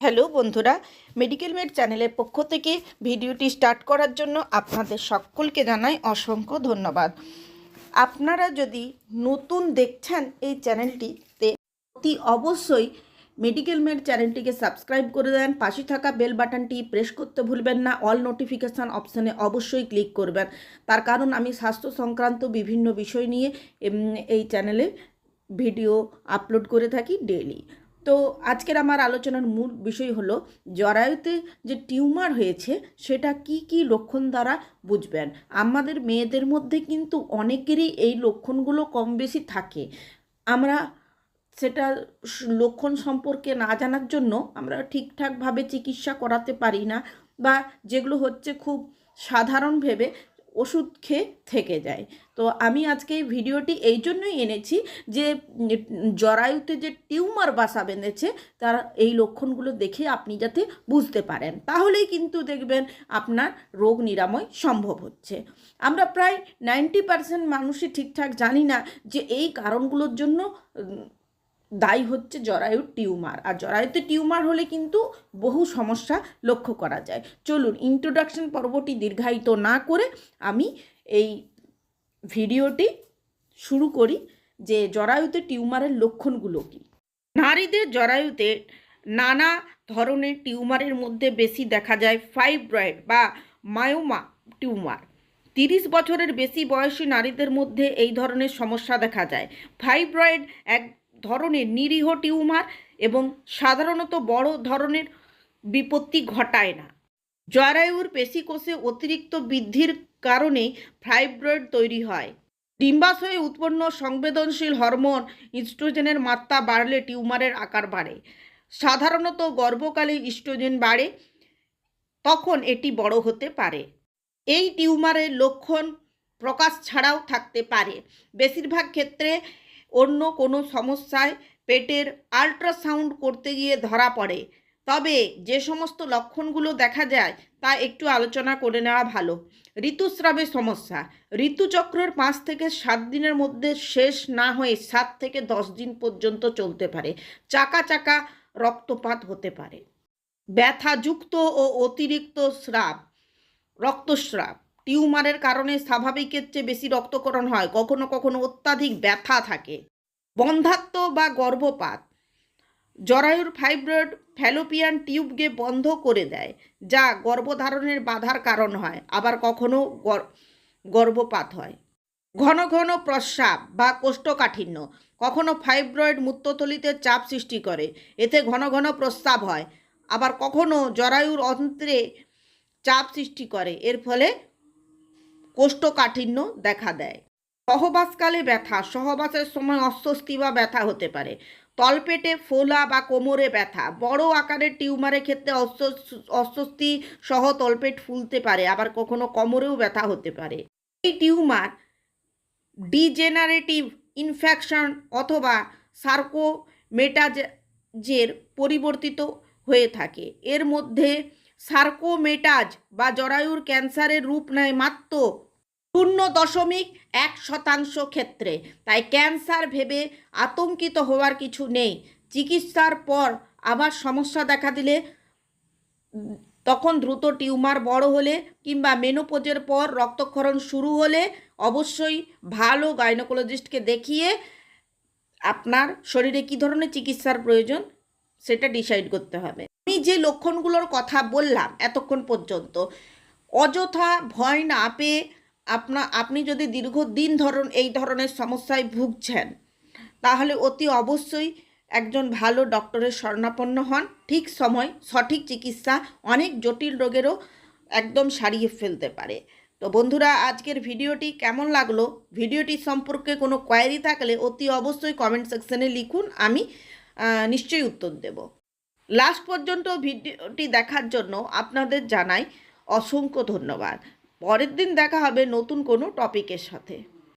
Hello বন্ধুরা medical made চ্যানেলের পক্ষ থেকে ভিডিওটি স্টার্ট করার জন্য আপনাদের সকলকে জানাই অসংখ্য ধন্যবাদ। আপনারা যদি নতুন দেখছেন এই চ্যানেলটিতে, অতি অবশ্যই মেডিকেল মেড চ্যানেলটিকে সাবস্ক্রাইব করে দেন, পাশে থাকা বেল বাটনটি প্রেস করতে ভুলবেন না অল নোটিফিকেশান অপশানে অবশ্যই ক্লিক করবেন। তার কারণ আমি স্বাস্থ্য সংক্রান্ত বিভিন্ন বিষয় নিয়ে এই চ্যানেলে ভিডিও আপলোড করে থাকি ডেলি তো আজকের আমার আলোচনার মূল বিষয় হলো, জরায়ুতে যে টিউমার হয়েছে, সেটা কি কি লক্ষণ দ্বারা বুঝবেন? আমাদের মেয়েদের মধ্যে কিন্তু অনেকেরই এই লক্ষণগুলো কম বেশি থাকে। আমরা সেটা লক্ষণ সম্পর্কে না জানার জন্য আমরা ঠিকঠাকভাবে চিকিৎসা করাতে পারি না বা যেগুলো হচ্ছে খুব সাধারণ ভেবে ওষুধ খেয়ে থেকে যায়। তো আমি আজকে এই ভিডিওটি এই জন্যই এনেছি যে, জরায়ুতে যে টিউমার বাসা বেঁধেছে, তার এই লক্ষণগুলো দেখে আপনি যাতে বুঝতে পারেন। তাহলেই কিন্তু দেখবেন আপনার রোগ নিরাময় সম্ভব হচ্ছে। আমরা প্রায় নাইনটি পার্সেন্ট মানুষই ঠিকঠাক জানি না যে এই কারণগুলোর জন্য দায়ী হচ্ছে জরায়ুর টিউমার। আর জরায়ুতে টিউমার হলে কিন্তু বহু সমস্যা লক্ষ্য করা যায়। চলুন ইন্ট্রোডাকশন পর্বটি দীর্ঘায়িত না করে আমি এই ভিডিওটি শুরু করি যে জরায়ুতে টিউমারের লক্ষণগুলো কী। নারীদের জরায়ুতে নানা ধরনের টিউমারের মধ্যে বেশি দেখা যায় ফাইব্রয়েড বা মায়োমা টিউমার। তিরিশ বছরের বেশি বয়সী নারীদের মধ্যে এই ধরনের সমস্যা দেখা যায়। ফাইব্রয়েড এক ধরনের নিরীহ টিউমার এবং সাধারণত বড় ধরনের বিপত্তি ঘটায় না। জরায়ুর পেশিকোষে অতিরিক্ত বৃদ্ধির কারণে ফাইব্রয়েড তৈরি হয়। ডিম্বাশয়ে উৎপন্ন সংবেদনশীল হরমোন ইস্ট্রোজেনের মাত্রা বাড়লে টিউমারের আকার বাড়ে। সাধারণত গর্ভকালে ইস্ট্রোজেন বাড়ে, তখন এটি বড় হতে পারে। এই টিউমারের লক্ষণ প্রকাশ ছাড়াও থাকতে পারে। বেশিরভাগ ক্ষেত্রে অন্য কোনো সমস্যায় পেটের আল্ট্রাসাউন্ড করতে গিয়ে ধরা পড়ে। তবে যে সমস্ত লক্ষণগুলো দেখা যায়, তা একটু আলোচনা করে নেওয়া ভালো। ঋতুস্রাবের সমস্যা। ঋতুচক্রের পাঁচ থেকে সাত দিনের মধ্যে শেষ না হয়ে সাত থেকে দশ দিন পর্যন্ত চলতে পারে। চাকা চাকা রক্তপাত হতে পারে। ব্যথাযুক্ত ও অতিরিক্ত স্রাব। রক্তস্রাব। টিউমারের কারণে স্বাভাবিকের চেয়ে বেশি রক্তকরণ হয়। কখনো কখনো অত্যাধিক ব্যথা থাকে। বন্ধাত্ম বা গর্ভপাত। জরায়ুর ফাইব্রয়েড ফ্যালোপিয়ান টিউবকে বন্ধ করে দেয়, যা গর্ভধারণের বাধার কারণ হয়, আবার কখনো গর- গর্ভপাত হয়। ঘন ঘন প্রস্রাব বা কোষ্ঠকাঠিন্য। কখনো ফাইব্রয়েড মূত্রথলিতে চাপ সৃষ্টি করে, এতে ঘন ঘন প্রস্রাব হয়, আবার কখনো জরায়ুর অন্ত্রে চাপ সৃষ্টি করে, এর ফলে কোষ্ঠকাঠিন্য দেখা দেয়। সহবাসকালে ব্যথা, সহবাসের সময় অস্বস্তি বা ব্যথা হতে পারে। তলপেটে ফোলা বা কোমরে ব্যথা, বড় আকারের টিউমারের ক্ষেত্রে অস্বস- অস্বস্তি সহ তলপেট ফুলতে পারে, আবার কখনো কোমরেও ব্যথা হতে পারে। এই টিউমার ডিজেনারেটিভ ইনফেকশন অথবা সার্কোমেটাজের পরিবর্তিত হয়ে থাকে। এর মধ্যে সার্কোমেটাজ বা জরায়ুর ক্যান্সারের রূপ নেয় মাত্র শূন্য দশমিক এক শতাংশ ক্ষেত্রে। তাই ক্যান্সার ভেবে আতঙ্কিত হওয়ার কিছু নেই। চিকিৎসার পর আবার সমস্যা দেখা দিলে, তখন দ্রুত টিউমার বড় হলে কিংবা মেনোপোজের পর রক্তক্ষরণ শুরু হলে অবশ্যই ভালো গাইনোকোলজিস্টকে দেখিয়ে আপনার শরীরে কী ধরনের চিকিৎসার প্রয়োজন সেটা ডিসাইড করতে হবে। আমি যে লক্ষণগুলোর কথা বললাম এতক্ষণ পর্যন্ত, অযথা ভয় না পেয়ে আপনা, আপনি যদি দীর্ঘদিন ধরন এই ধরনের সমস্যায় ভুগছেন, তাহলে অতি অবশ্যই একজন ভালো ডক্টরের শরণাপন্ন হন। ঠিক সময় সঠিক চিকিৎসা অনেক জটিল রোগেরও একদম সারিয়ে ফেলতে পারে। তো বন্ধুরা, আজকের ভিডিওটি কেমন লাগল? ভিডিওটি সম্পর্কে কোনো কোয়ারি থাকলে অতি অবশ্যই কমেন্ট সেকশনে লিখুন, আমি নিশ্চয়ই উত্তর দেব। লাস্ট পর্যন্ত ভিডিওটি দেখার জন্য আপনাদের জানাই অসংখ্য ধন্যবাদ। পরের দিন দেখা হবে নতুন কোনো টপিকের সাথে।